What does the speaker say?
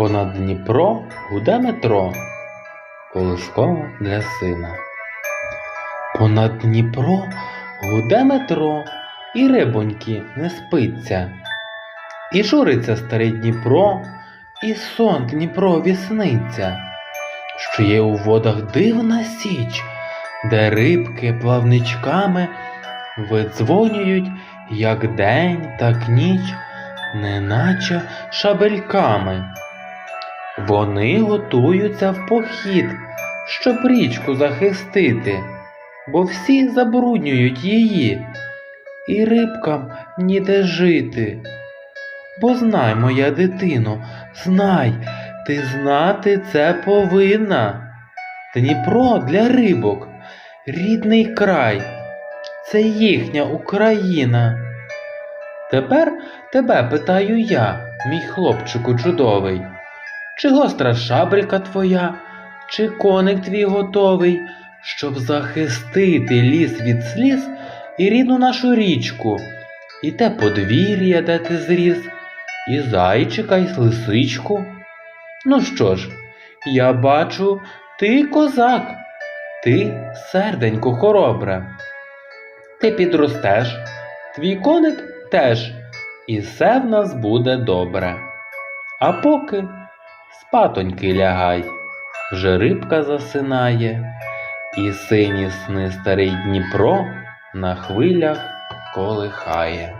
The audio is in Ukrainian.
Понад Дніпро гуде метро, колисково для сина. Понад Дніпро гуде метро, і рибоньки не спиться. І журиться старий Дніпро, і сон Дніпрові сниться, що є у водах дивна січ, де рибки плавничками видзвонюють, як день, так ніч, неначе шабельками. Вони готуються в похід, щоб річку захистити, бо всі забруднюють її, і рибкам ніде жити. Бо знай, моя дитино, знай, ти знати це повинна. Дніпро для рибок, рідний край, це їхня Україна. Тепер тебе питаю я, мій хлопчику чудовий, чи гостра шабелька твоя, чи коник твій готовий, щоб захистити ліс від сліз і рідну нашу річку, і те подвір'я, де ти зріс, і зайчика, і лисичку. Ну що ж, я бачу, ти козак, ти серденько хоробре. Ти підростеш, твій коник теж, і все в нас буде добре. А поки спатоньки лягай, вже рибка засинає, і сині сни старий Дніпро на хвилях колихає.